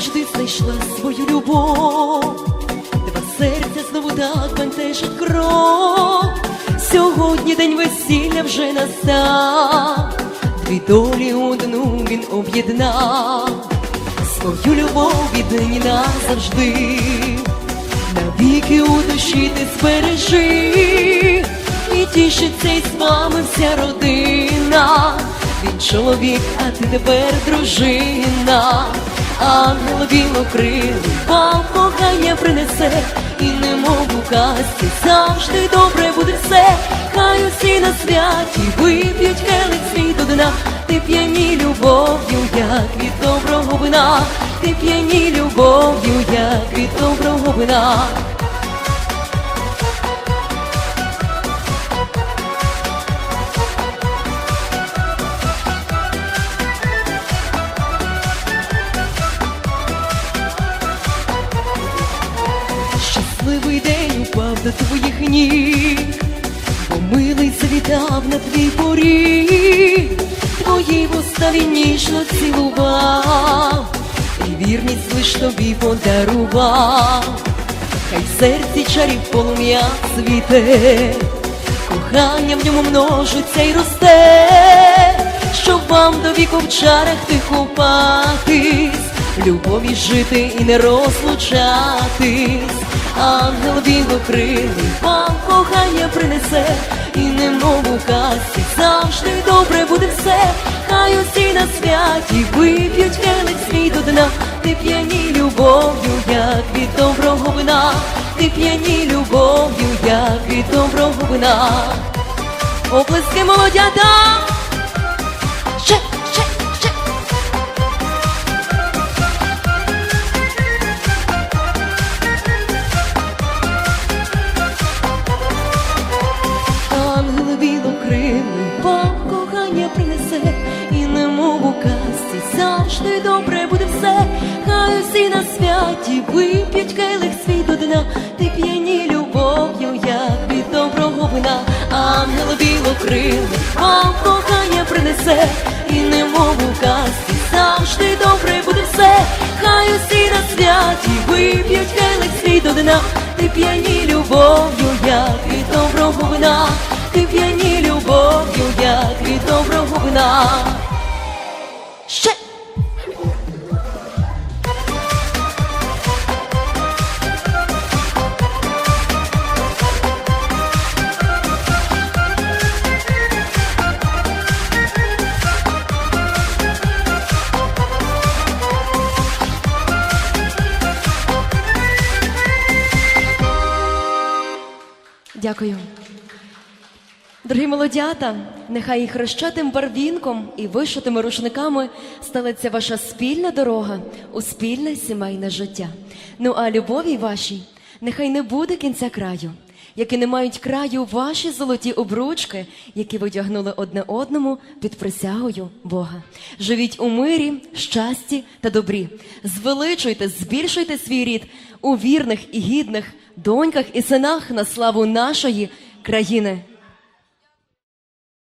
завжди знайшла свою любов. Два серця знову так бентежить кров. Сьогодні день весілля вже настав. Дві долі одну він об'єднав. Свою любов віднині назавжди. Навіки у душі ти збережи. І тішиться із вами вся родина. Він чоловік, а ти тепер дружина. Ангел білокрилий вам кохання принесе, і немов у казці завжди добре буде все. Хай усі на святі вип'ють келих свій до дна. Ти п'яні любов'ю, як від доброго вина, ти п'яні любов'ю, як від доброго вина. Щасливий день упав до твоїх ніг, бо милий завітав на твій поріг, твої вуста він ніжно цілував, і вірність лиш тобі подарував, хай в серці чарів полум'я світе, кохання в ньому множиться й росте, щоб вам до віку в чарах тих купатись, любові жити і не розлучатись. Ангел білокрилий вам кохання принесе, і немов у казці завжди добре буде все. Хай усі на святі вип'ють келих свій до дна, ти п'яні любов'ю, як від доброго вина, ти п'яні любов'ю, як від доброго вина. Оплески молодята! Принесе, і немов у казці завжди добре буде все. Хай усі на святі вип'ють келих свій до дна, ти п'яні любов'ю, як від доброго вина. Ангел білокрилий вам кохання принесе, і немов у казці завжди добре буде все. Хай усі на святі вип'ють келих свій до дна, ти п'яні любов'ю, як від доброго вина, ти п'яні любов'ю, як від доброго вина. Ще! Дякую. Дорогі молодята, нехай і хрещатим барвінком і вишитими рушниками стелиться ваша спільна дорога у спільне сімейне життя. Ну а любові вашій нехай не буде кінця краю, які не мають краю ваші золоті обручки, які видягнули одне одному під присягою Бога. Живіть у мирі, щасті та добрі. Звеличуйте, збільшуйте свій рід у вірних і гідних доньках і синах на славу нашої країни.